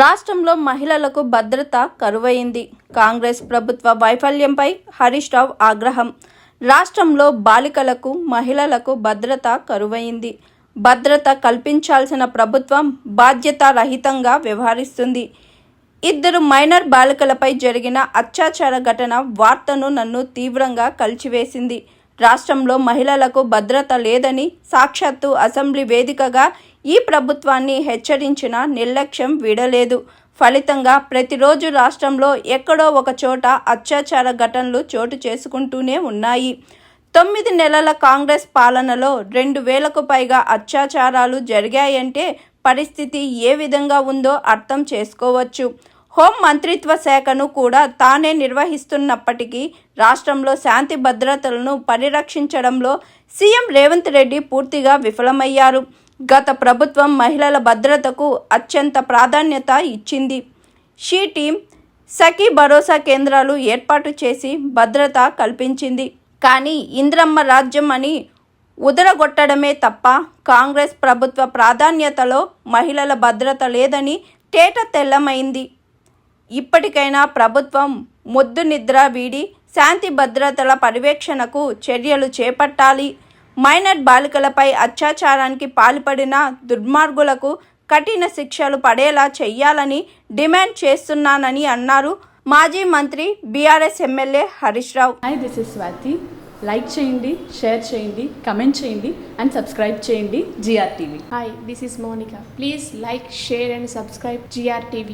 రాష్ట్రంలో మహిళలకు భద్రత కరువైంది. కాంగ్రెస్ ప్రభుత్వ వైఫల్యంపై హరీష్ రావు ఆగ్రహం. రాష్ట్రంలో బాలికలకు మహిళలకు భద్రత కరువైంది. భద్రత కల్పించాల్సిన ప్రభుత్వం బాధ్యతారహితంగా వ్యవహరిస్తుంది. ఇద్దరు మైనర్ బాలికలపై జరిగిన అత్యాచార ఘటన వార్తను నన్ను తీవ్రంగా కలిచివేసింది. రాష్ట్రంలో మహిళలకు భద్రత లేదని సాక్షాత్తు అసెంబ్లీ వేదికగా ఈ ప్రభుత్వాన్ని హెచ్చరించిన నిర్లక్ష్యం వీడలేదు. ఫలితంగా ప్రతిరోజు రాష్ట్రంలో ఎక్కడో ఒక చోట అత్యాచార ఘటనలు చోటు చేసుకుంటూనే ఉన్నాయి. తొమ్మిది నెలల కాంగ్రెస్ పాలనలో రెండు వేలకు పైగా అత్యాచారాలు జరిగాయంటే పరిస్థితి ఏ విధంగా ఉందో అర్థం చేసుకోవచ్చు. హోం మంత్రిత్వ శాఖను కూడా తానే నిర్వహిస్తున్నప్పటికీ రాష్ట్రంలో శాంతి భద్రతలను పరిరక్షించడంలో సీఎం రేవంత్ రెడ్డి పూర్తిగా విఫలమయ్యారు. గత ప్రభుత్వం మహిళల భద్రతకు అత్యంత ప్రాధాన్యత ఇచ్చింది. షీ టీం సఖీ భరోసా కేంద్రాలు ఏర్పాటు చేసి భద్రత కల్పించింది. కానీ ఇంద్రమ్మ రాజ్యం అని ఉదరగొట్టడమే తప్ప కాంగ్రెస్ ప్రభుత్వ ప్రాధాన్యతలో మహిళల భద్రత లేదని తేట తెల్లమైంది. ఇప్పటికైనా ప్రభుత్వం మొద్దు నిద్ర వీడి శాంతి భద్రతల పర్యవేక్షణకు చర్యలు చేపట్టాలి. మైనర్ బాలికలపై అత్యాచారానికి పాల్పడిన దుర్మార్గులకు కఠిన శిక్షలు పడేలా చెయ్యాలని డిమాండ్ చేస్తున్నానని అన్నారు మాజీ మంత్రి BRS MLA Harish Rao hi this is Swathi like చేయండి షేర్ చేయండి కమెంట్ చేయండి అండ్ సబ్స్క్రైబ్ చేయండి GR TV Hi, this is Monica. Please like, share, and subscribe GRTV.